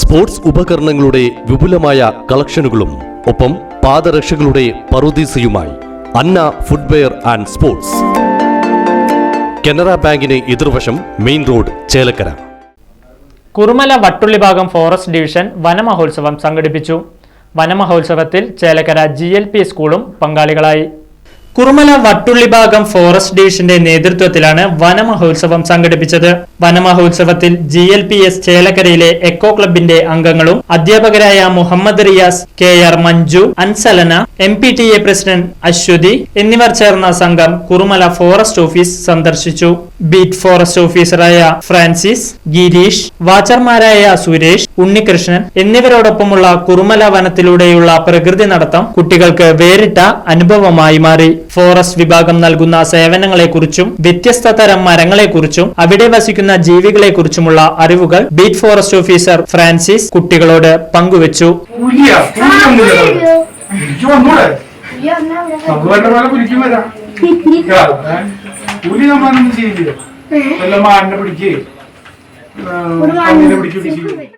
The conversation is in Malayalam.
സ്പോർട്സ് ഉപകരണങ്ങളുടെ വിപുലമായ കളക്ഷനുകളും ഒപ്പം പാദരക്ഷകളുടെ പറുദീസയുമായി Anna footwear and sports. Canara ബാങ്കിന് എതിർവശം മെയിൻ റോഡ് ചേലക്കര. കുറുമല വട്ടുള്ളി ഭാഗം ഫോറസ്റ്റ് ഡിവിഷൻ വനമഹോത്സവം സംഘടിപ്പിച്ചു. വനമഹോത്സവത്തിൽ ചേലക്കര ജി സ്കൂളും പങ്കാളികളായി. കുറുമല വട്ടുള്ളി ഭാഗം ഫോറസ്റ്റ് ഡിവിഷന്റെ നേതൃത്വത്തിലാണ് വനമഹോത്സവം സംഘടിപ്പിച്ചത്. വനമഹോത്സവത്തിൽ ജി എൽ പി എസ് ചേലക്കരയിലെ എക്കോ ക്ലബിന്റെ അംഗങ്ങളും അധ്യാപകരായ Muhammad Riyas K R Manju Ansalana M P T A president Aswathy എന്നിവർ ചേർന്ന സംഘം കുറുമല ഫോറസ്റ്റ് ഓഫീസ് സന്ദർശിച്ചു. ബീറ്റ് ഫോറസ്റ്റ് ഓഫീസറായ ഫ്രാൻസിസ് ഗിരീഷ് വാച്ചർമാരായ സുരേഷ് ഉണ്ണികൃഷ്ണൻ എന്നിവരോടൊപ്പമുള്ള കുറുമല വനത്തിലൂടെയുള്ള പ്രകൃതി നടത്തം കുട്ടികൾക്ക് വേറിട്ട അനുഭവമായി മാറി. ഫോറസ്റ്റ് വിഭാഗം നൽകുന്ന സേവനങ്ങളെക്കുറിച്ചും വ്യത്യസ്ത തരം മരങ്ങളെക്കുറിച്ചും അവിടെ വസിക്കുന്ന ജീവികളെക്കുറിച്ചുമുള്ള അറിവുകൾ ബീറ്റ് ഫോറസ്റ്റ് ഓഫീസർ ഫ്രാൻസിസ് കുട്ടികളോട് പങ്കുവച്ചു. പോലെ നമ്മളൊന്നും ചെയ്യില്ല. വല്ല മാനിനെ പിടിക്കേ പിടിക്കും ചെയ്യും